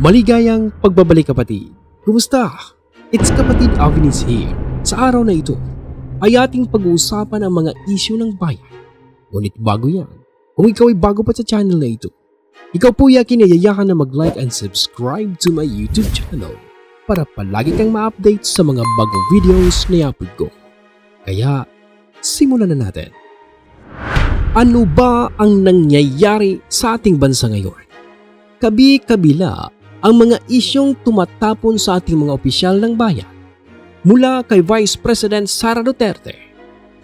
Maligayang pagbabalik kapatid. Kumusta? It's kapatid Avenis here. Sa araw na ito ay ating pag-uusapan ang mga isyu ng bayan. Ngunit bago yan, kung ikaw ay bago pa sa channel na ito, ikaw po ay kinayayaan na mag-like and subscribe to my YouTube channel para palagi kang ma-update sa mga bagong videos na i-upload ko. Kaya, simulan na natin. Ano ba ang nangyayari sa ating bansa ngayon? Kabi-kabila ang mga isyong tumatapon sa ating mga opisyal ng bayan. Mula kay Vice President Sara Duterte,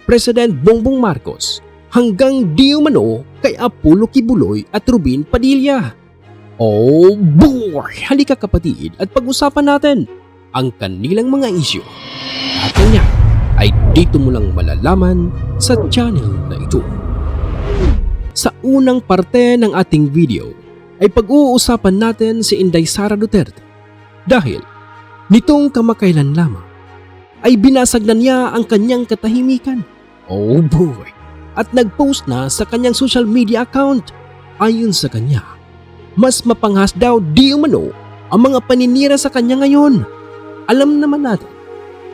President Bongbong Marcos, hanggang di umano kay Apollo Kibuloy at Rubin Padilla. Oh boy! Halika kapatid at pag-usapan natin ang kanilang mga isyu. At yan ay dito mo lang malalaman sa channel na ito. Sa unang parte ng ating video ay pag-uusapan natin si Inday Sara Duterte dahil nitong kamakailan lamang ay binasag na niya ang kanyang katahimikan. Oh boy! At nag-post na sa kanyang social media account. Ayon sa kanya, mas mapanghas daw di umano ang mga paninira sa kanya ngayon. Alam naman natin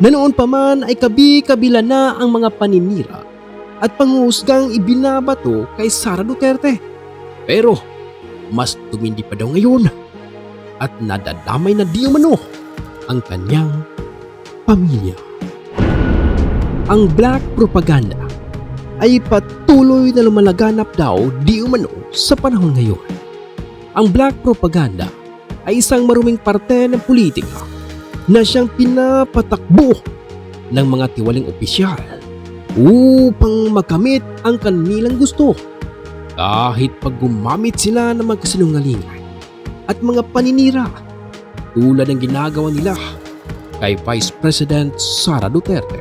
na noon pa man ay kabi-kabila na ang mga paninira at panghusgang ibinabato kay Sara Duterte. Pero mas tumindi pa daw ngayon at nadadamay na di umano ang kanyang pamilya. Ang black propaganda ay patuloy na lumalaganap daw di umano sa panahon ngayon. Ang black propaganda ay isang maruming parte ng politika na siyang pinapatakbo ng mga tiwaling opisyal upang makamit ang kanilang gusto kahit pag gumamit sila ng mga kasinungalingan at mga paninira tulad ng ginagawa nila kay Vice President Sara Duterte.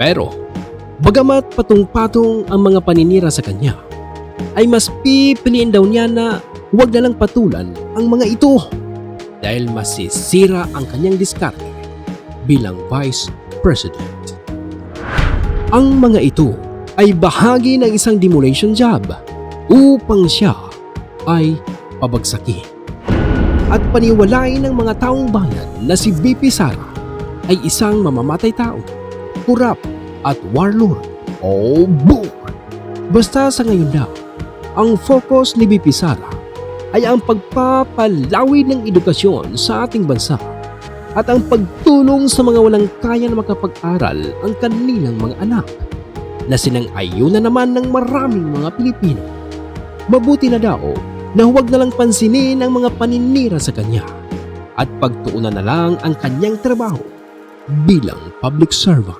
Pero, bagamat patong-patong ang mga paninira sa kanya, ay mas pipiliin daw niya na huwag na lang patulan ang mga ito dahil masisira ang kanyang diskarte bilang Vice President. Ang mga ito ay bahagi ng isang demolition job upang siya ay pabagsakin. At paniwalain ng mga taong bayan na si BP Sara ay isang mamamatay tao, kurap at warlord. Oh boy! Basta sa ngayon daw, ang focus ni BP Sara ay ang pagpapalawid ng edukasyon sa ating bansa at ang pagtulong sa mga walang kaya na makapag-aral ang kanilang mga anak na sinang-ayon na naman ng maraming mga Pilipino. Mabuti na daw na huwag na lang pansinin ang mga paninira sa kanya at pagtuunan na lang ang kanyang trabaho bilang public servant.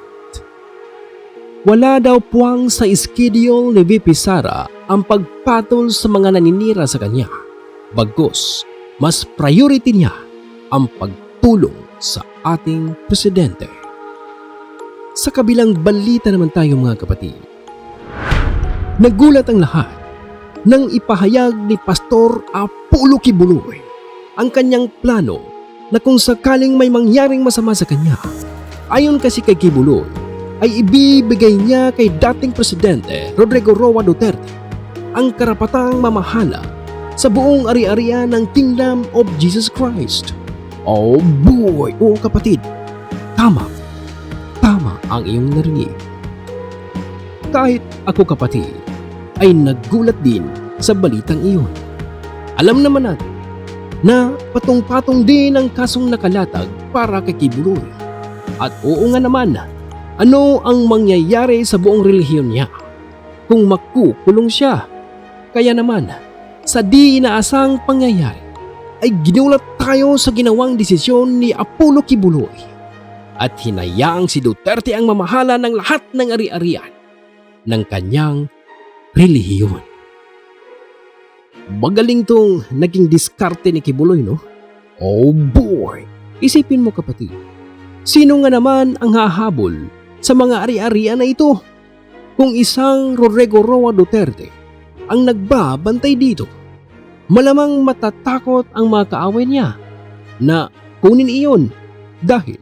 Wala daw puwang sa schedule ni VP Sara ang pagpatol sa mga naninira sa kanya. Bagkus, mas priority niya ang pagtulong sa ating presidente. Sa kabilang balita naman tayo mga kapatid. Nagulat ang lahat nang ipahayag ni Pastor Apollo Kibuloy ang kanyang plano na kung sakaling may mangyaring masama sa kanya. Ayon kasi kay Kibuloy, ay ibibigay niya kay dating presidente Rodrigo Roa Duterte ang karapatang mamahala sa buong ari-arian ng Kingdom of Jesus Christ. Oh boy! Oo kapatid, tama. Ang iyong narinig. Kahit ako kapatid, ay nagulat din sa balitang iyon. Alam naman natin na patong-patong din ang kasong nakalatag para kay Kibuloy. At oo nga naman, ano ang mangyayari sa buong relihiyon niya kung makukulong siya. Kaya naman, sa di inaasang pangyayari, ay ginulat tayo sa ginawang desisyon ni Apollo Kibuloy at hinayaang si Duterte ang mamahala ng lahat ng ari-arian ng kanyang relihiyon. Magaling tong naging diskarte ni Kibuloy, no? Oh boy! Isipin mo kapatid, sino nga naman ang hahabol sa mga ari-arian na ito? Kung isang Rodrigo Roa Duterte ang nagbabantay dito, malamang matatakot ang mga kaaway niya na kunin iyon dahil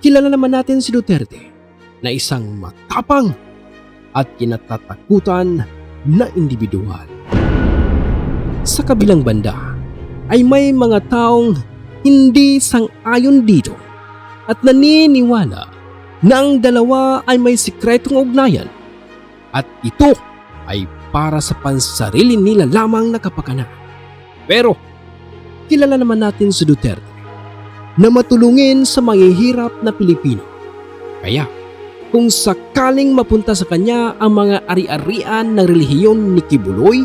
kilala naman natin si Duterte na isang matapang at kinatatakutan na individual. Sa kabilang banda, ay may mga taong hindi sang-ayon dito at naniniwala na ang dalawa ay may sikretong ugnayan at ito ay para sa pansarili nila lamang na kapakanan. Pero kilala naman natin si Duterte na matulungin sa mahihirap na Pilipino. Kaya kung sakaling mapunta sa kanya ang mga ari-arian ng relihiyon ni Kibuloy,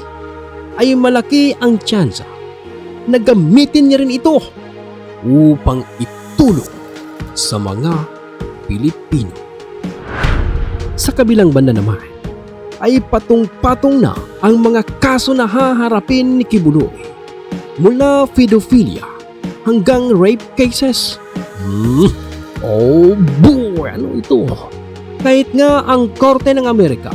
ay malaki ang tsansa na gamitin niya rin ito upang itulong sa mga Pilipino. Sa kabilang banda naman, ay patong-patong na ang mga kaso na haharapin ni Kibuloy mula pedophilia hanggang rape cases. Hmm, oh boy, ano ito? Kahit nga ang Korte ng Amerika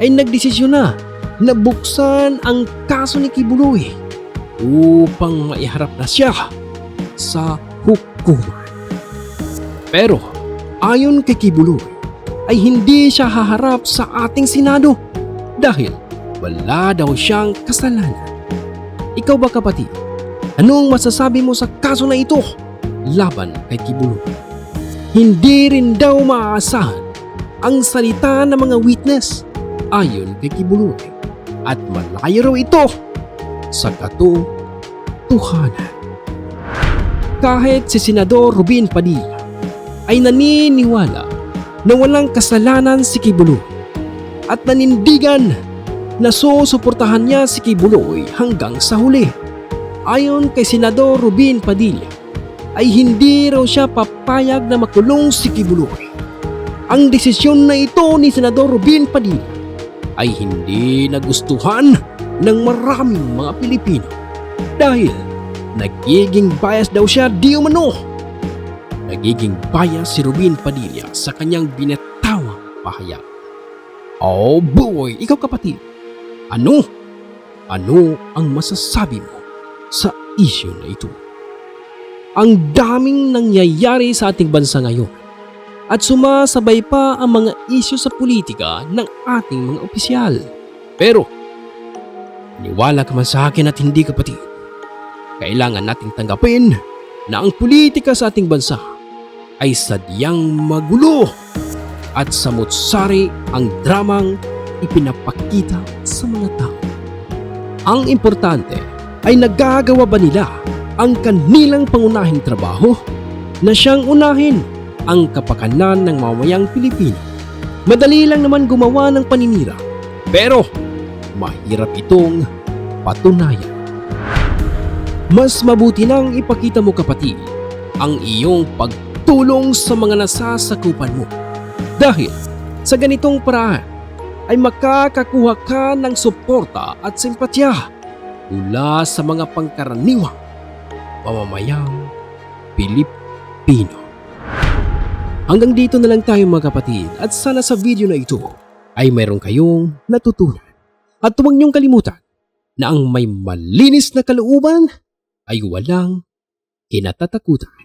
ay nagdesisyon na na buksan ang kaso ni Kibuloy upang maiharap na siya sa hukuman. Pero ayon kay Kibuloy ay hindi siya haharap sa ating Senado dahil wala daw siyang kasalanan. Ikaw ba kapatid? Anong masasabi mo sa kaso na ito laban kay Kibuloy? Hindi rin daw maaasahan ang salita ng mga witness ayon kay Kibuloy at malayo raw ito sa katotohanan. Kahit si Senador Rubin Padilla ay naniniwala na walang kasalanan si Kibuloy at nanindigan na susuportahan niya si Kibuloy hanggang sa huli. Ayon kay Senador Rubin Padilla ay hindi raw siya papayag na makulong si Kibuloy. Ang desisyon na ito ni Senador Rubin Padilla ay hindi nagustuhan ng maraming mga Pilipino dahil nagiging bias daw siya di umano. Nagiging bias si Rubin Padilla sa kanyang binatawang pahayag. Oh boy, ikaw kapatid, ano? Ano ang masasabi mo sa issue na ito? Ang daming nangyayari sa ating bansa ngayon at sumasabay pa ang mga isyu sa politika ng ating mga opisyal. Pero, niwala ka man sa akin at hindi kapatid. Kailangan nating tanggapin na ang politika sa ating bansa ay sadyang magulo at samot-sari ang dramang ipinapakita sa mga tao. Ang importante ay nagagawa ba nila ang kanilang pangunahing trabaho na siyang unahin ang kapakanan ng mamayang Pilipino. Madali lang naman gumawa ng paninira, pero mahirap itong patunayan. Mas mabuti nang ipakita mo kapatid ang iyong pagtulong sa mga nasasakupan mo. Dahil sa ganitong paraan ay makakakuha ka ng suporta at simpatya mula sa mga pangkaraniwang mamamayang Pilipino. Hanggang dito na lang tayo mga kapatid at sana sa video na ito ay mayroon kayong natutunan. At huwag niyong kalimutan na ang may malinis na kalooban ay walang kinatatakutan.